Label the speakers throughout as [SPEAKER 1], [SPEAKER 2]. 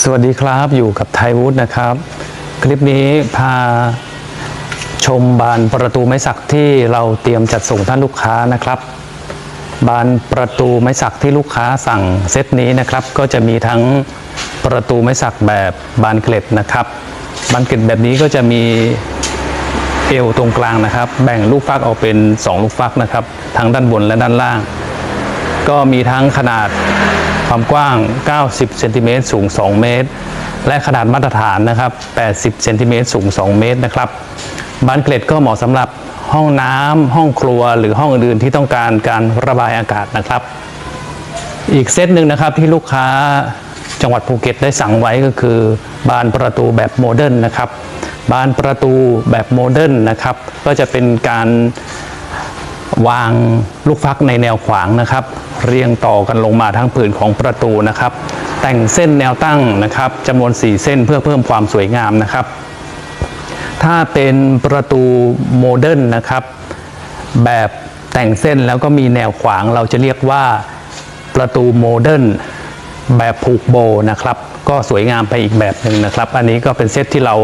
[SPEAKER 1] สวัสดีครับอยู่กับไทยวุฒนะครับ คลิปนี้พาชมบานประตูไม้สักที่เราเตรียมจัดส่งท่านลูกค้านะครับ บานประตูไม้สักที่ลูกค้าสั่งเซตนี้นะครับ ก็จะมีทั้งประตูไม้สักแบบบานเกล็ดนะครับ บานเกล็ดแบบนี้ก็จะมีเอวตรงกลางนะครับ แบ่งลูกฟักออกเป็น 2 ลูกฟักนะครับ ทั้งด้านบนและด้านล่าง ก็มีทั้งขนาดความกว้าง 90เซนติเมตรสูง 2 เมตร และขนาดมาตรฐานนะครับ 80เซนติเมตรสูง 2 เมตรนะครับ บานเกล็ดก็เหมาะสำหรับห้องน้ำห้องครัวหรือห้องอื่นที่ต้องการการระบายอากาศนะครับ อีกเซตหนึ่งนะครับที่ลูกค้าจังหวัดภูเก็ตได้สั่งไว้ก็คือบานประตูแบบโมเดิร์นนะครับ บานประตูแบบโมเดิร์นนะครับ ก็จะเป็นการวางลูกฟักในแนวขวางนะครับ เรียงต่อกันลงมาทั้งผืนของประตูนะครับ แต่งเส้นแนวตั้งนะครับจำนวน 4 เส้นเพื่อเพิ่มความสวยงามนะครับ ถ้าเป็นประตูโมเดิร์นนะครับ แบบแต่งเส้นแล้วก็มีแนวขวางเราจะเรียกว่าประตูโมเดิร์นแบบผูกโบนะครับ ก็สวยงามไปอีกแบบหนึ่งนะครับ อันนี้ก็เป็นเซตที่เรา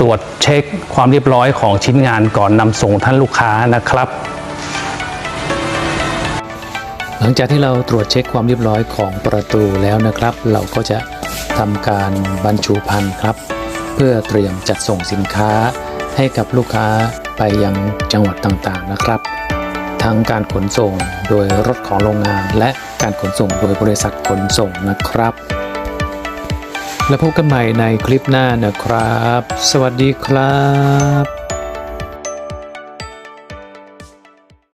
[SPEAKER 1] ตรวจเช็คความเรียบร้อยของชิ้นงานก่อนนำส่งท่านลูกค้านะครับ
[SPEAKER 2] ลังจากที่เราตรวจเช็คความเรียบร้อยของประตูแล้วนะครับ เราก็จะทำการบรรจุภัณฑ์ครับ เพื่อเตรียมจัดส่งสินค้าให้กับลูกค้าไปยังจังหวัดต่างๆนะครับ ทั้งการขนส่งโดยรถของโรงงาน และการขนส่งโดยบริษัทขนส่งนะครับ แล้วพบกันใหม่ในคลิปหน้านะครับ สวัสดีครับ